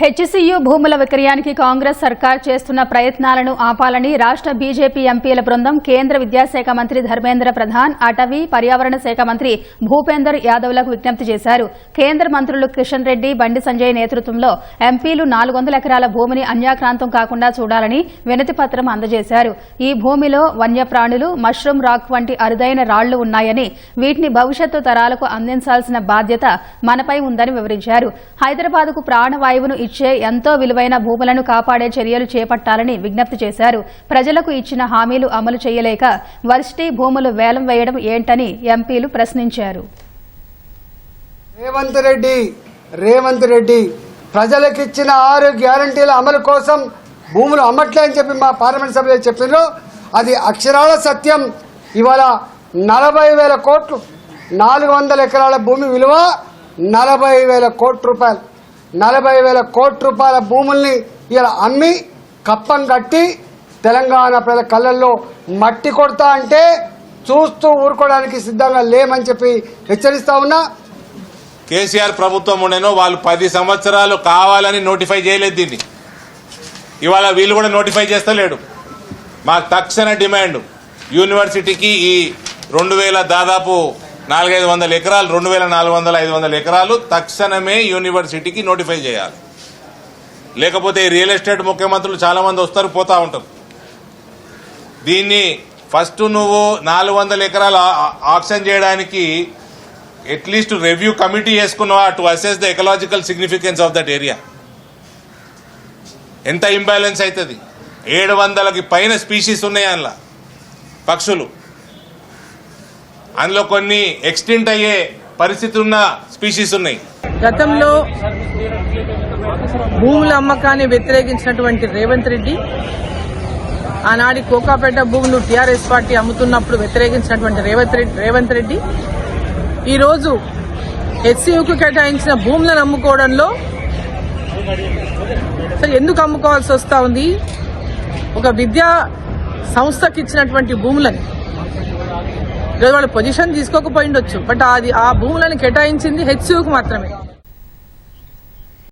HCU భూముల విక్రయానికి కాంగ్రెస్ సర్కార్ చేస్తున్న ప్రయత్నాలను ఆపాలని రాష్ట బీజేపీ ఎంపీల బృందం కేంద్ర విద్యాశాఖ మంత్రి ధర్మేంద్ర ప్రధాన్ అటవీ పర్యావరణ శాఖ మంత్రి భూపేందర్ యాదవ్లకు విజ్ఞప్తి చేశారు. కేంద్ర మంత్రులు కిషన్ రెడ్డి బండి సంజయ్ నేతృత్వంలో ఎంపీలు నాలుగు ఎకరాల భూమిని అన్యాక్రాంతం కాకుండా చూడాలని వినతి పత్రం అందజేశారు. ఈ భూమిలో వన్యప్రాణులు మష్రూమ్ రాక్ వంటి అరుదైన రాళ్ళు ఉన్నాయని వీటిని భవిష్యత్తు తరాలకు అందించాల్సిన బాధ్యత మనపై ఉందని వివరించారు. హైదరాబాద్కు ప్రాణవాయువును ఇచ్చే ఎంతో విలువైన భూములను కాపాడే చర్యలు చేపట్టాలని విజ్ఞప్తి చేశారు. ప్రజలకు ఇచ్చిన హామీలు అమలు చేయలేక వర్సిటీ భూములు వేలం వేయడం ఏంటని ఎంపీలు ప్రశ్నించారు. రేవంత్ రెడ్డి రేవంత్ రెడ్డి ప్రజలకిచ్చిన ఆరు గ్యారంటీల అమలు కోసం భూములు అమ్మట్లే అని చెప్పి మా పార్లమెంట్ సభ్యులు చెప్పినారు అది అక్షరాల సత్యం. ఇవాళ నలభై వేల కోట్లు నాలుగు వందల ఎకరాల భూమి విలువ నలభై వేల కోట్ల రూపాయలు. నలభై వేల కోట్ల రూపాయల భూముల్ని ఇలా అమ్మి కప్పం కట్టి తెలంగాణ ప్రజల కళ్ళల్లో మట్టి కొడతా అంటే చూస్తూ ఊరుకోవడానికి సిద్ధంగా లేమని చెప్పి హెచ్చరిస్తా ఉన్నా. కేసీఆర్ ప్రభుత్వం ఉండేనో వాళ్ళు పది సంవత్సరాలు కావాలని నోటిఫై చేయలేదు దీన్ని. ఇవాళ వీళ్ళు కూడా నోటిఫై చేస్తలేడు. మాకు తక్షణ డిమాండ్. యూనివర్సిటీకి ఈ రెండు వేల దాదాపు నాలుగైదు వందల ఎకరాలు రెండు వేల నాలుగు వందల ఐదు వందల ఎకరాలు తక్షణమే యూనివర్సిటీకి నోటిఫై చేయాలి. లేకపోతే రియల్ ఎస్టేట్ ముఖ్యమంత్రులు చాలామంది వస్తారు పోతూ ఉంటారు. దీన్ని ఫస్ట్ నువ్వు నాలుగు వందల ఎకరాలు ఆప్షన్ చేయడానికి at least review committee వేసుకున్నావా to assess the ecological significance of that area ఎంత ఇంబ్యాలెన్స్ అవుతుంది? ఏడు వందలకి పైన స్పీషీస్ ఉన్నాయి అందులో? పక్షులు. అందులో కొన్ని ఎక్స్టింట్ అయ్యే పరిస్థితి ఉన్న స్పీషీస్ ఉన్నాయి. గతంలో భూముల అమ్మకాన్ని వ్యతిరేకించినటువంటి రేవంత్ రెడ్డి ఆనాడి కోకాపేట భూములు టీఆర్ఎస్ పార్టీ అమ్ముతున్నప్పుడు వ్యతిరేకించినటువంటి రేవంత్ రెడ్డి రేవంత్ రెడ్డి. ఈరోజు హెచ్సియుకు కేటాయించిన భూములను అమ్ముకోవడంలో ఎందుకు అమ్ముకోవాల్సి వస్తా ఉంది? ఒక విద్యా సంస్థకి ఇచ్చినటువంటి భూములని ఈరోజు వాళ్ళు పొజిషన్ తీసుకోకపోయిండొచ్చు బట్ అది ఆ భూములను కేటాయించింది హెచ్సియుకు మాత్రమే.